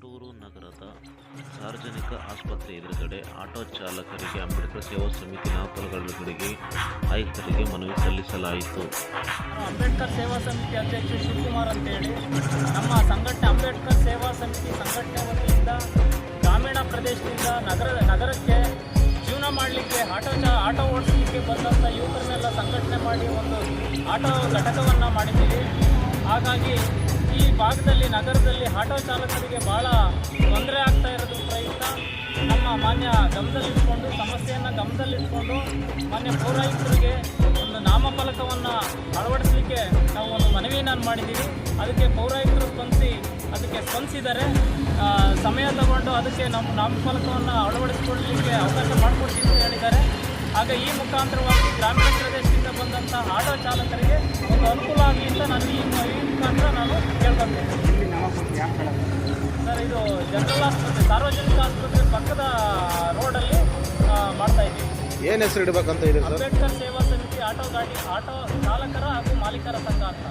ಕೊಟ್ಟೂರು ನಗರದ ಸಾರ್ವಜನಿಕ ಆಸ್ಪತ್ರೆ ಎದುರುಗಡೆ ಆಟೋ ಚಾಲಕರಿಗೆ ಅಂಬೇಡ್ಕರ್ ಸೇವಾ ಸಮಿತಿ ನಾಪಲಗಳಿಗೆ ಆಯುಕ್ತರಿಗೆ ಮನವಿ ಸಲ್ಲಿಸಲಾಯಿತು. ಅಂಬೇಡ್ಕರ್ ಸೇವಾ ಸಮಿತಿ ಅಧ್ಯಕ್ಷ ಶಿವಕುಮಾರ್ ಅಂತೇಳಿ ನಮ್ಮ ಸಂಘಟನೆ ಅಂಬೇಡ್ಕರ್ ಸೇವಾ ಸಮಿತಿ ಸಂಘಟನೆ ವತಿಯಿಂದ ಗ್ರಾಮೀಣ ಪ್ರದೇಶದಿಂದ ನಗರ ನಗರಕ್ಕೆ ಜೀವನ ಮಾಡಲಿಕ್ಕೆ ಆಟೋ ಚಾ ಆಟೋ ಓಡಿಸಲಿಕ್ಕೆ ಬಂದಂಥ ಯುವಕರನ್ನೆಲ್ಲ ಸಂಘಟನೆ ಮಾಡಿ ಒಂದು ಆಟೋ ಘಟಕವನ್ನು ಮಾಡಿದ್ದೀವಿ. ಹಾಗಾಗಿ ಭಾಗದಲ್ಲಿ, ನಗರದಲ್ಲಿ ಆಟೋ ಚಾಲಕರಿಗೆ ಭಾಳ ತೊಂದರೆ ಆಗ್ತಾ ಇರೋದು ಪ್ರಯುಕ್ತ. ನಮ್ಮ ಮಾನ್ಯ ಗಮನದಲ್ಲಿಟ್ಕೊಂಡು, ಸಮಸ್ಯೆಯನ್ನು ಗಮನದಲ್ಲಿಟ್ಕೊಂಡು ಮಾನ್ಯ ಪೌರಾಯುಕ್ತರಿಗೆ ಒಂದು ನಾಮಫಲಕವನ್ನು ಅಳವಡಿಸಲಿಕ್ಕೆ ನಾವು ಒಂದು ಮನವಿಯನ್ನು ಮಾಡಿದ್ದೀವಿ. ಅದಕ್ಕೆ ಪೌರಾಯುಕ್ತರು ಸ್ಪಂದಿಸಿ, ಅದಕ್ಕೆ ಸ್ಪಂದಿಸಿದ್ದಾರೆ. ಸಮಯ ತಗೊಂಡು ಅದಕ್ಕೆ ನಮ್ಮ ನಾಮಫಲಕವನ್ನು ಅಳವಡಿಸಿಕೊಳ್ಳಲಿಕ್ಕೆ ಅವಕಾಶ ಮಾಡಿಕೊಡ್ತೀವಿ ಅಂತ ಹೇಳಿದ್ದಾರೆ. ಆಗ ಈ ಮುಖಾಂತರವಾಗಿ ಗ್ರಾಮೀಣ ಪ್ರದೇಶದಿಂದ ಬಂದಂಥ ಆಟೋ ಚಾಲಕರಿಗೆ ಒಂದು ಅನುಕೂಲ ಆಗಲಿ ಅಂತ ನಾನು ಈ ಮುಖಾಂತರ ನಾನು ಸರ್ ಇದು ಜನರಲ್ ಆಸ್ಪತ್ರೆ ಸಾರ್ವಜನಿಕ ಆಸ್ಪತ್ರೆ ಪಕ್ಕದ ರೋಡಲ್ಲಿ ಮಾಡ್ತಾ ಇದ್ದೀವಿ. ಏನು ಹೆಸರು ಇಡಬೇಕಂತ ಇದೆ ಸರ್? ಅಂಬೇಡ್ಕರ್ ಸೇವಾ ಸಮಿತಿ ಆಟೋ ಗಾಡಿ ಆಟೋ ಚಾಲಕರ ಹಾಗೂ ಮಾಲೀಕರ ಸಂಘ ಅಂತ.